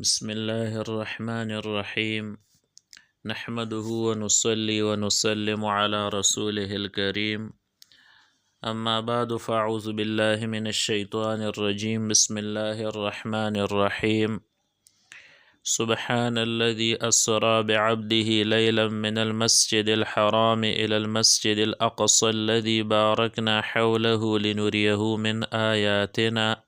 بسم الله الرحمن الرحيم نحمده ونصلي ونسلم على رسوله الكريم أما بعد فأعوذ بالله من الشيطان الرجيم بسم الله الرحمن الرحيم سبحان الذي أسرى بعبده ليلا من المسجد الحرام إلى المسجد الأقصى الذي باركنا حوله لنريه من آياتنا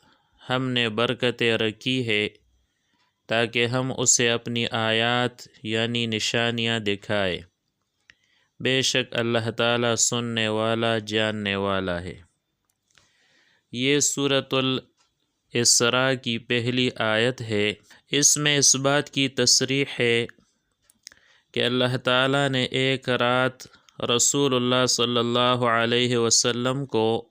ہم نے برکتیں رکھی ہے تاکہ ہم اسے اپنی آیات یعنی نشانیاں دکھائے۔ بے شک اللہ تعالیٰ سننے والا، جاننے والا ہے۔ یہ صورت الاسراء کی پہلی آیت ہے۔ اس میں اس بات کی تصریح ہے کہ اللہ تعالیٰ نے ایک رات رسول اللہ صلی اللہ علیہ وسلم کو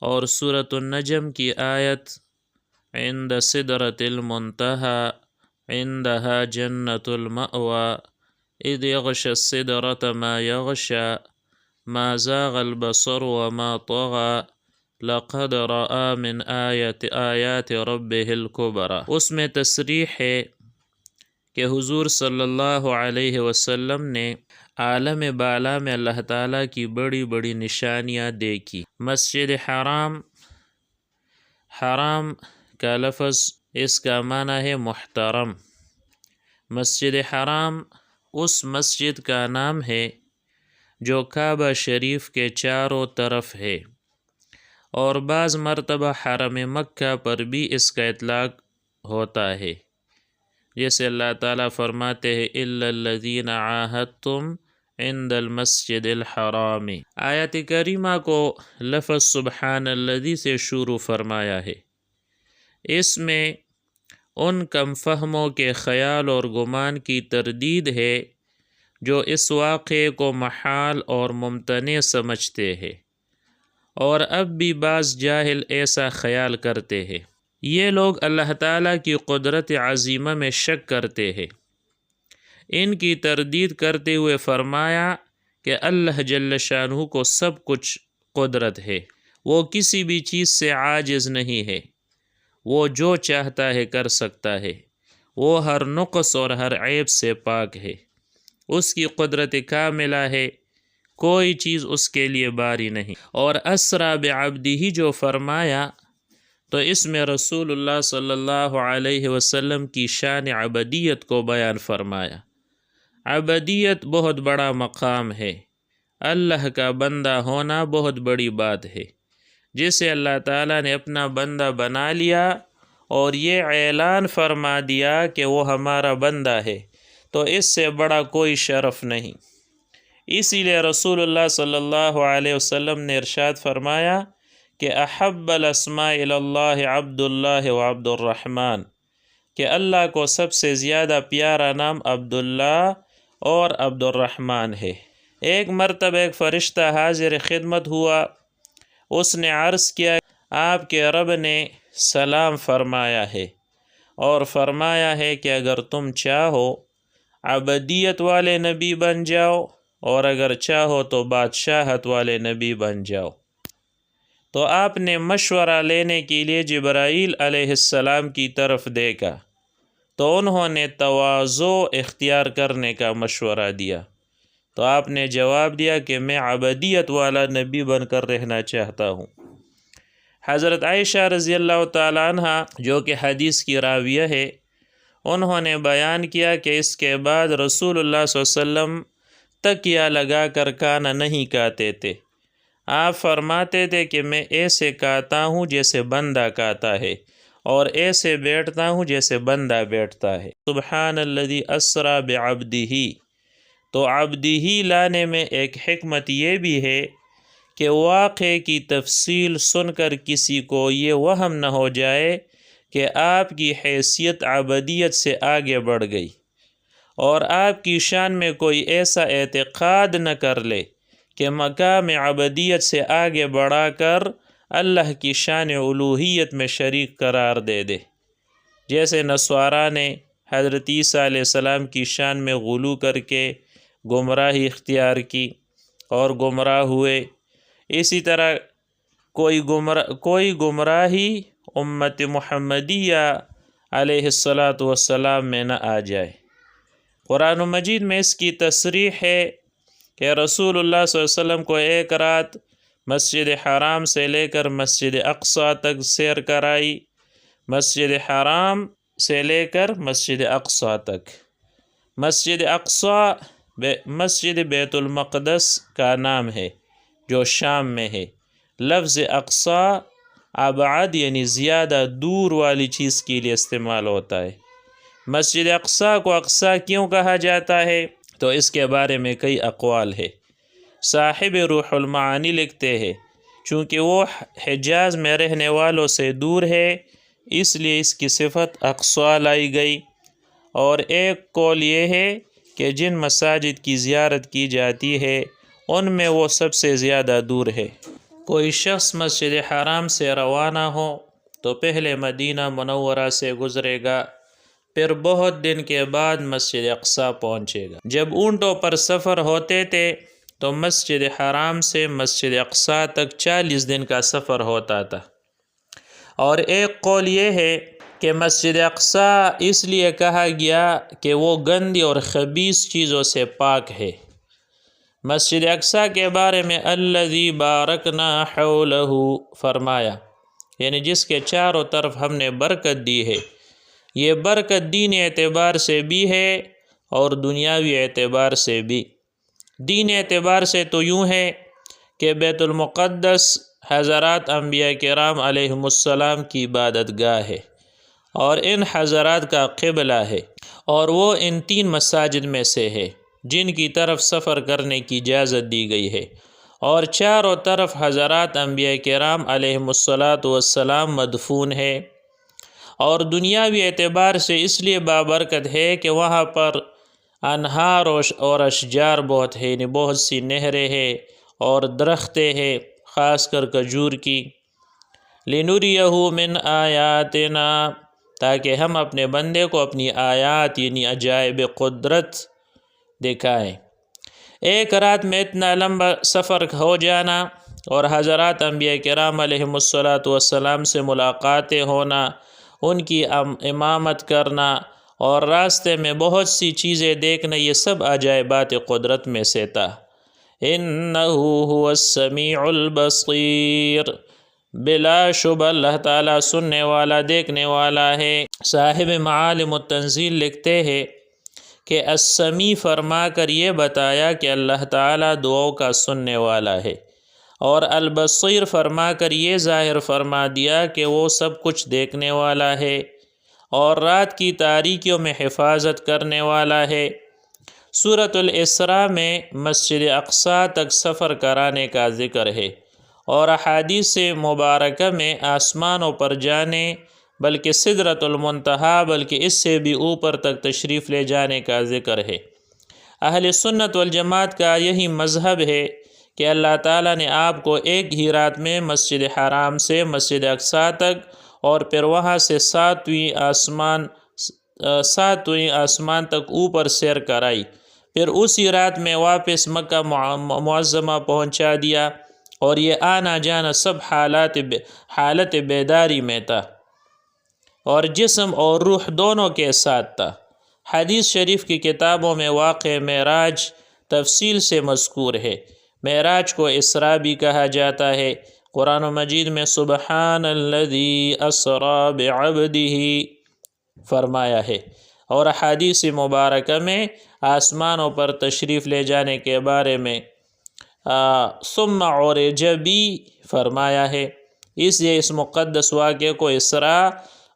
اور سورة النجم کی آیت عند صدرة المنتهى عندها جنة المأوى إذ يغشى الصدرة ما يغشى ما زاغ البصر وما طغى لقد رأى من آية آيات ربه الكبرى اسم تصریح کہ حضور صلی اللہ علیہ وسلم نے عالم بالا میں اللہ تعالیٰ کی بڑی بڑی نشانیاں دیکھی۔ مسجد حرام حرام کا لفظ اس کا معنی ہے محترم۔ مسجد حرام اس مسجد کا نام ہے جو کعبہ شریف کے چاروں طرف ہے۔ اور بعض مرتبہ حرم مکہ پر بھی اس کا اطلاق ہوتا ہے۔ جیسے اللہ تعالیٰ فرماتے ہیں الدین آحت تم عند المسجد الحرام. آیت کریمہ کو لفظ سبحان الذی سے شروع فرمایا ہے۔ اس میں ان کم فہموں کے خیال اور گمان کی تردید ہے جو اس واقعے کو محال اور ممتنع سمجھتے ہیں اور اب بھی بعض جاہل ایسا خیال کرتے ہیں۔ یہ لوگ اللہ تعالیٰ کی قدرت عظیمہ میں شک کرتے ہیں۔ ان کی تردید کرتے ہوئے فرمایا کہ اللہ جل شاہ کو سب کچھ قدرت ہے۔ وہ کسی بھی چیز سے عاجز نہیں ہے۔ وہ جو چاہتا ہے کر سکتا ہے۔ وہ ہر نقص اور ہر عیب سے پاک ہے۔ اس کی قدرت کا ملا ہے۔ کوئی چیز اس کے لیے باری نہیں۔ اور اسرا بعبدی ہی جو فرمایا تو اس میں رسول اللہ صلی اللہ علیہ وسلم کی شان عبدیت کو بیان فرمایا۔ عبدیت بہت بڑا مقام ہے۔ اللہ کا بندہ ہونا بہت بڑی بات ہے۔ جسے اللہ تعالیٰ نے اپنا بندہ بنا لیا اور یہ اعلان فرما دیا کہ وہ ہمارا بندہ ہے، تو اس سے بڑا کوئی شرف نہیں۔ اسی لیے رسول اللہ صلی اللہ علیہ وسلم نے ارشاد فرمایا کہ احب الاسماء اللہ عبد اللہ و عبد الرحمن، کہ اللہ کو سب سے زیادہ پیارا نام عبداللہ اور عبد الرحمن ہے۔ ایک مرتبہ ایک فرشتہ حاضر خدمت ہوا، اس نے عرض کیا، آپ کے رب نے سلام فرمایا ہے اور فرمایا ہے کہ اگر تم چاہو عبدیت والے نبی بن جاؤ اور اگر چاہو تو بادشاہت والے نبی بن جاؤ۔ تو آپ نے مشورہ لینے کے لیے جبرائیل علیہ السلام کی طرف دیکھا تو انہوں نے توازو اختیار کرنے کا مشورہ دیا۔ تو آپ نے جواب دیا کہ میں عبدیت والا نبی بن کر رہنا چاہتا ہوں۔ حضرت عائشہ رضی اللہ تعالیٰ عنہ، جو کہ حدیث کی راویہ ہے، انہوں نے بیان کیا کہ اس کے بعد رسول اللہ صلی اللہ علیہ وسلم تکیہ لگا کر کانا نہیں کہتے تھے۔ آپ فرماتے تھے کہ میں ایسے کہتا ہوں جیسے بندہ کہتا ہے اور ایسے بیٹھتا ہوں جیسے بندہ بیٹھتا ہے۔ سبحان الذي اسرا بعبده تو عبدی ہی لانے میں ایک حکمت یہ بھی ہے کہ واقعے کی تفصیل سن کر کسی کو یہ وہم نہ ہو جائے کہ آپ کی حیثیت عبدیت سے آگے بڑھ گئی اور آپ کی شان میں کوئی ایسا اعتقاد نہ کر لے۔ کہ مقام عبدیت سے آگے بڑھا کر اللہ کی شان الوحیت میں شریک قرار دے دے۔ جیسے نسوارا نے حضرت عیسیٰ علیہ السلام کی شان میں غلو کر کے گمراہی اختیار کی اور گمراہ ہوئے، اسی طرح کوئی گمراہ کوئی گمراہی امت محمدیہ علیہ الصلاۃ والسلام میں نہ آ جائے۔ قرآن مجید میں اس کی تصریح ہے کہ رسول اللہ صلی اللہ علیہ وسلم کو ایک رات مسجد حرام سے لے کر مسجد اقصا تک سیر کرائی، مسجد حرام سے لے کر مسجد اقصا تک۔ مسجد اقصا مسجد بیت المقدس کا نام ہے، جو شام میں ہے۔ لفظ اقصا آباد یعنی زیادہ دور والی چیز کے لیے استعمال ہوتا ہے۔ مسجد اقصا کو اقصا کیوں کہا جاتا ہے؟ تو اس کے بارے میں کئی اقوال ہے صاحب روح المعانی لکھتے ہیں، چونکہ وہ حجاز میں رہنے والوں سے دور ہے، اس لیے اس کی صفت اقصا لائی گئی۔ اور ایک قول یہ ہے کہ جن مساجد کی زیارت کی جاتی ہے، ان میں وہ سب سے زیادہ دور ہے۔ کوئی شخص مسجد حرام سے روانہ ہو تو پہلے مدینہ منورہ سے گزرے گا۔ پھر بہت دن کے بعد مسجد اقصا پہنچے گا۔ جب اونٹوں پر سفر ہوتے تھے تو مسجد حرام سے مسجد اقصا تک چالیس دن کا سفر ہوتا تھا۔ اور ایک قول یہ ہے کہ مسجد اقصا اس لیے کہا گیا کہ وہ گندی اور خبیص چیزوں سے پاک ہے۔ مسجد اقصا کے بارے میں الذی بارکنا حولہ فرمایا یعنی جس کے چاروں طرف ہم نے برکت دی ہے۔ یہ برکت دین اعتبار سے بھی ہے اور دنیاوی اعتبار سے بھی۔ دین اعتبار سے تو یوں ہے کہ بیت المقدس حضرات انبیاء کرام علیہم السلام کی عبادت گاہ ہے اور ان حضرات کا قبلہ ہے اور وہ ان تین مساجد میں سے ہے جن کی طرف سفر کرنے کی اجازت دی گئی ہے۔ اور چاروں طرف حضرات انبیاء کرام علیہم الصلاۃ والسلام مدفون ہے۔ اور دنیاوی اعتبار سے اس لیے بابرکت ہے کہ وہاں پر انہار اور اشجار بہت ہے یعنی بہت سی نہریں ہیں اور درختیں ہیں، خاص کر کجور کی۔ لنوریہو من آیاتنا، تاکہ ہم اپنے بندے کو اپنی آیات یعنی عجائب قدرت دکھائیں۔ ایک رات میں اتنا لمبا سفر ہو جانا اور حضرات انبیاء کرام علیہم الصلاۃ والسلام سے ملاقاتیں ہونا ان کی امامت کرنا اور راستے میں بہت سی چیزیں دیکھنا، یہ سب عجائبات قدرت میں سے تھا هو السمیع البصیر۔ بلا شبہ اللہ تعالیٰ سننے والا، دیکھنے والا ہے۔ صاحب معالم التنزیل لکھتے ہیں کہ السمیع فرما کر یہ بتایا کہ اللہ تعالیٰ دعاؤں کا سننے والا ہے۔ اور البصیر فرما کر یہ ظاہر فرما دیا کہ وہ سب کچھ دیکھنے والا ہے اور رات کی تاریکیوں میں حفاظت کرنے والا ہے۔ صورت الاسراء میں مسجد اقصا تک سفر کرانے کا ذکر ہے اور احادیث مبارکہ میں آسمانوں پر جانے، بلکہ صدرت المنتہا، بلکہ اس سے بھی اوپر تک تشریف لے جانے کا ذکر ہے۔ اہل سنت والجماعت کا یہی مذہب ہے کہ اللہ تعالیٰ نے آپ کو ایک ہی رات میں مسجد حرام سے مسجد اقصا تک اور پھر وہاں سے ساتویں آسمان ساتویں آسمان تک اوپر سیر کرائی۔ پھر اسی رات میں واپس مکہ معظمہ پہنچا دیا اور یہ آنا جانا سب حالات حالت بیداری میں تھا۔ اور جسم اور روح دونوں کے ساتھ تھا۔ حدیث شریف کی کتابوں میں واقع معراج تفصیل سے مذکور ہے۔ معراج کو اسرا بھی کہا جاتا ہے۔ قرآن و مجید میں سبحان الذي اسرا بعبده فرمایا ہے۔ اور حدیث مبارکہ میں آسمانوں پر تشریف لے جانے کے بارے میں ثم اور جبی فرمایا ہے۔ اس لیے اس مقدس واقعے کو اسرا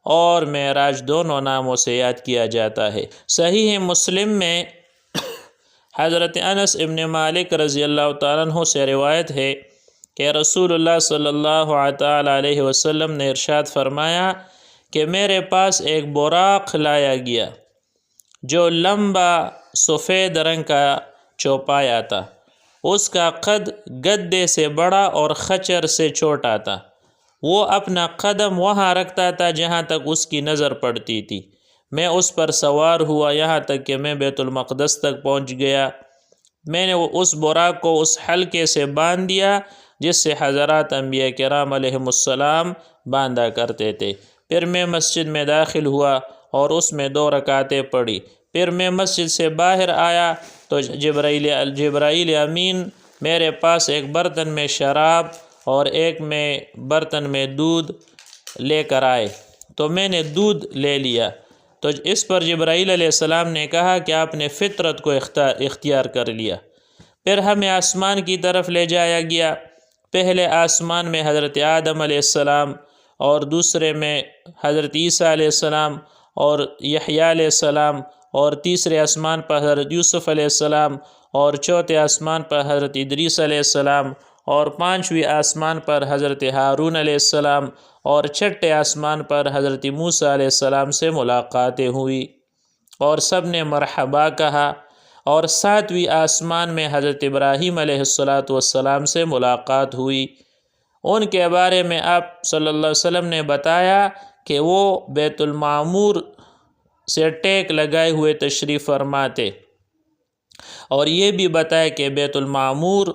اور معراج دونوں ناموں سے یاد کیا جاتا ہے۔ صحیح مسلم میں حضرت انس ابن مالک رضی اللہ تعالیٰ عنہ سے روایت ہے کہ رسول اللہ صلی اللہ تعالی علیہ وسلم نے ارشاد فرمایا کہ میرے پاس ایک براق لایا گیا جو لمبا سفید رنگ کا چوپایا تھا۔ اس کا قد گدے سے بڑا اور خچر سے چھوٹا تھا۔ وہ اپنا قدم وہاں رکھتا تھا جہاں تک اس کی نظر پڑتی تھی۔ میں اس پر سوار ہوا یہاں تک کہ میں بیت المقدس تک پہنچ گیا۔ میں نے اس براق کو اس حلقے سے باندھ دیا جس سے حضرات انبیاء کرام علیہ السلام باندھا کرتے تھے۔ پھر میں مسجد میں داخل ہوا اور اس میں دو رکعتیں پڑھی۔ پھر میں مسجد سے باہر آیا تو جبرائیل جبرائیل امین میرے پاس ایک برتن میں شراب اور ایک میں برتن میں دودھ لے کر آئے۔ تو میں نے دودھ لے لیا۔ تو اس پر جبرائیل علیہ السلام نے کہا کہ آپ نے فطرت کو اختیار کر لیا۔ پھر ہمیں آسمان کی طرف لے جایا گیا۔ پہلے آسمان میں حضرت آدم علیہ السلام اور دوسرے میں حضرت عیسیٰ علیہ السلام اور یحییٰ علیہ السلام اور تیسرے آسمان پر حضرت یوسف علیہ السلام اور چوتھے آسمان پر حضرت ادریس علیہ السلام اور پانچویں آسمان پر حضرت ہارون علیہ السلام اور چھٹے آسمان پر حضرت موسیٰ علیہ السلام سے ملاقاتیں ہوئی اور سب نے مرحبا کہا۔ اور ساتویں آسمان میں حضرت ابراہیم علیہ السلاۃ والسلام سے ملاقات ہوئی۔ ان کے بارے میں آپ صلی اللہ علیہ وسلم نے بتایا کہ وہ بیت المعمور سے ٹیک لگائے ہوئے تشریف فرماتے۔ اور یہ بھی بتایا کہ بیت المعمور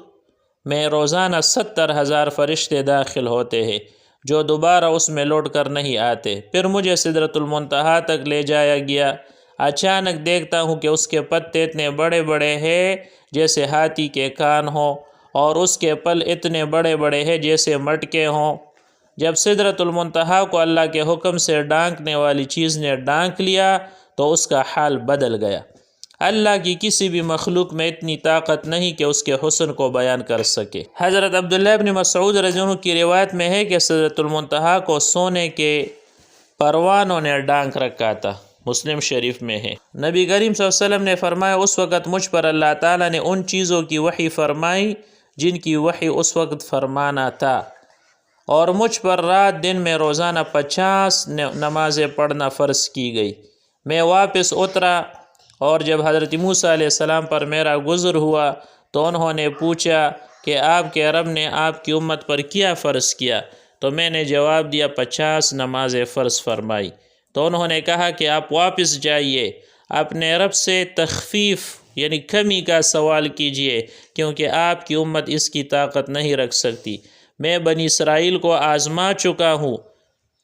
میں روزانہ ستر ہزار فرشتے داخل ہوتے ہیں، جو دوبارہ اس میں لوٹ کر نہیں آتے۔ پھر مجھے صدرت المنتہا تک لے جایا گیا۔ اچانک دیکھتا ہوں کہ اس کے پتے اتنے بڑے بڑے ہیں جیسے ہاتھی کے کان ہوں اور اس کے پل اتنے بڑے بڑے ہیں جیسے مٹکے ہوں۔ جب صدرت المنتہا کو اللہ کے حکم سے ڈانکنے والی چیز نے ڈانک لیا تو اس کا حال بدل گیا۔ اللہ کی کسی بھی مخلوق میں اتنی طاقت نہیں کہ اس کے حسن کو بیان کر سکے۔ حضرت عبداللہ ابن مسعود رضی اللہ کی روایت میں ہے کہ صدرت المنتہا کو سونے کے پروانوں نے ڈانک رکھا تھا۔ مسلم شریف میں ہے۔ نبی کریم صلی اللہ علیہ وسلم نے فرمایا، اس وقت مجھ پر اللہ تعالیٰ نے ان چیزوں کی وحی فرمائی جن کی وحی اس وقت فرمانا تھا۔ اور مجھ پر رات دن میں روزانہ پچاس نمازیں پڑھنا فرض کی گئی۔ میں واپس اترا اور جب حضرت موسیٰ علیہ السلام پر میرا گزر ہوا تو انہوں نے پوچھا کہ آپ کے رب نے آپ کی امت پر کیا فرض کیا؟ تو میں نے جواب دیا، پچاس نماز فرض فرمائی۔ تو انہوں نے کہا کہ آپ واپس جائیے، اپنے رب سے تخفیف یعنی کمی کا سوال کیجیے کیونکہ آپ کی امت اس کی طاقت نہیں رکھ سکتی۔ میں بنی اسرائیل کو آزما چکا ہوں۔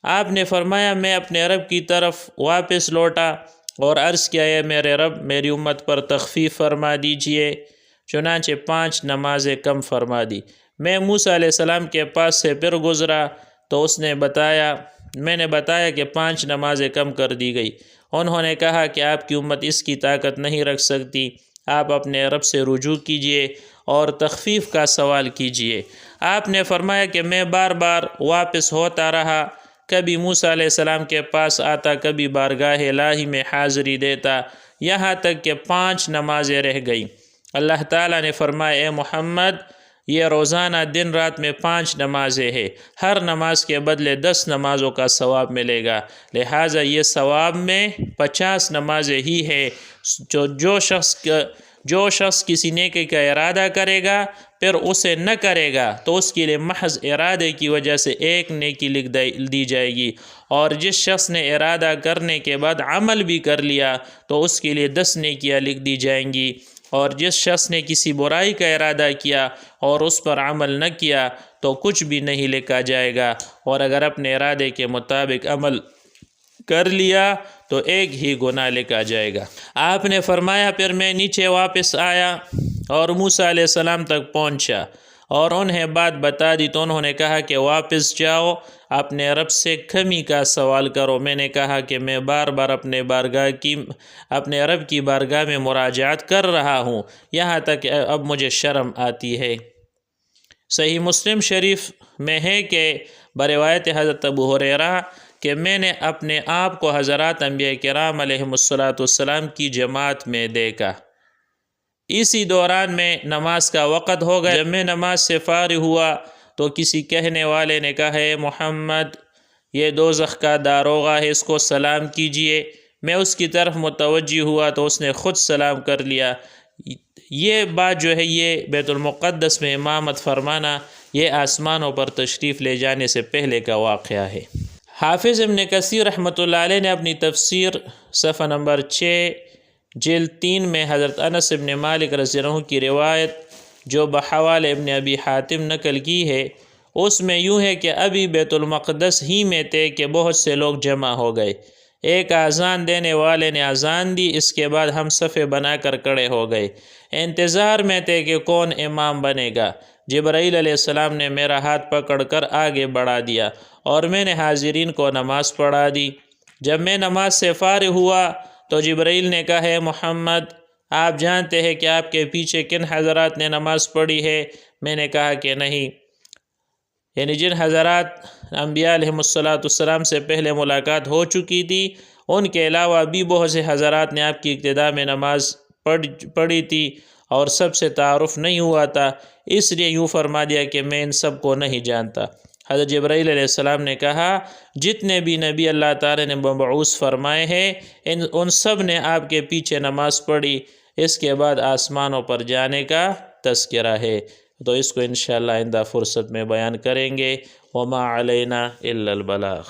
آپ نے فرمایا، میں اپنے رب کی طرف واپس لوٹا۔ اور عرض کیا ہے، میرے رب، میری امت پر تخفیف فرما دیجیے، چنانچہ پانچ نمازیں کم فرما دی۔ میں موسیٰ علیہ السلام کے پاس سے پھر گزرا تو اس نے بتایا، میں نے بتایا کہ پانچ نمازیں کم کر دی گئی۔ انہوں نے کہا کہ آپ کی امت اس کی طاقت نہیں رکھ سکتی، آپ اپنے رب سے رجوع کیجیے اور تخفیف کا سوال کیجیے۔ آپ نے فرمایا کہ میں بار بار واپس ہوتا رہا کبھی موسیٰ علیہ السلام کے پاس آتا، کبھی بارگاہ الہی میں حاضری دیتا، یہاں تک کہ پانچ نمازیں رہ گئیں۔ اللہ تعالیٰ نے فرمایا، اے محمد، یہ روزانہ دن رات میں پانچ نمازیں ہیں۔ ہر نماز کے بدلے دس نمازوں کا ثواب ملے گا۔ لہٰذا یہ ثواب میں پچاس نمازیں ہی ہے جو جو شخص جو شخص کسی نیکی کا ارادہ کرے گا، پھر اسے نہ کرے گا، تو اس کے لیے محض ارادے کی وجہ سے ایک نیکی لکھ دی جائے گی۔ اور جس شخص نے ارادہ کرنے کے بعد عمل بھی کر لیا، تو اس کے لیے دس نیکیاں لکھ دی جائیں گی۔ اور جس شخص نے کسی برائی کا ارادہ کیا اور اس پر عمل نہ کیا، تو کچھ بھی نہیں لکھا جائے گا۔ اور اگر اپنے ارادے کے مطابق عمل کر لیا تو ایک ہی گناہ لکھا جائے گا۔ آپ نے فرمایا، پھر میں نیچے واپس آیا اور موسیٰ علیہ السلام تک پہنچا اور انہیں بات بتا دی۔ تو انہوں نے کہا کہ واپس جاؤ، اپنے رب سے کمی کا سوال کرو۔ میں نے کہا کہ میں بار بار اپنے بارگاہ کی، اپنے رب کی بارگاہ میں مراجعات کر رہا ہوں۔ یہاں تک، اب مجھے شرم آتی ہے۔ صحیح مسلم شریف میں ہے کہ بروایت حضرت ابو حریرہ کہ میں نے اپنے آپ کو حضرات انبیاء کرام علیہ الصلاۃ والسلام کی جماعت میں دیکھا۔ اسی دوران میں نماز کا وقت ہو گیا۔ جب میں نماز سے فارغ ہوا تو کسی کہنے والے نے کہا ہے محمد، یہ دو کا داروغہ ہے، اس کو سلام کیجیے۔ میں اس کی طرف متوجہ ہوا تو اس نے خود سلام کر لیا۔ یہ بات جو ہے، یہ بیت المقدس میں امامت فرمانا، یہ آسمانوں پر تشریف لے جانے سے پہلے کا واقعہ ہے۔ حافظ ابن کثیر رحمۃ اللہ علیہ نے اپنی تفسیر صفحہ نمبر چھ، جلد تین میں حضرت انس ابن مالک رضی اللہ کی روایت جو بحوال ابن ابی حاتم نقل کی ہے، اس میں یوں ہے کہ ابھی بیت المقدس ہی میں تھے کہ بہت سے لوگ جمع ہو گئے۔ ایک آزان دینے والے نے آزان دی، اس کے بعد ہم صفے بنا کر کڑے ہو گئے۔ انتظار میں تھے کہ کون امام بنے گا۔ جبرائیل علیہ السلام نے میرا ہاتھ پکڑ کر آگے بڑھا دیا۔ اور میں نے حاضرین کو نماز پڑھا دی۔ جب میں نماز سے فارغ ہوا تو جبرائیل نے کہا ہے محمد، آپ جانتے ہیں کہ آپ کے پیچھے کن حضرات نے نماز پڑھی ہے؟ میں نے کہا کہ نہیں۔ یعنی جن حضرات انبیاء علیہ الصلاۃ السلام سے پہلے ملاقات ہو چکی تھی، ان کے علاوہ بھی بہت سے حضرات نے آپ کی ابتدا میں نماز پڑھ، پڑھی تھی اور سب سے تعارف نہیں ہوا تھا، اس لیے یوں فرما دیا کہ میں ان سب کو نہیں جانتا۔ حضرت جبرائیل علیہ السلام نے کہا، جتنے بھی نبی اللہ تعالی نے مبعوث فرمائے ہیں، ان ان سب نے آپ کے پیچھے نماز پڑھی، اس کے بعد آسمانوں پر جانے کا تذکرہ ہے۔ تو اس کو انشاءاللہ آئندہ فرصت میں بیان کریں گے۔ وما علینا الا البلاغ۔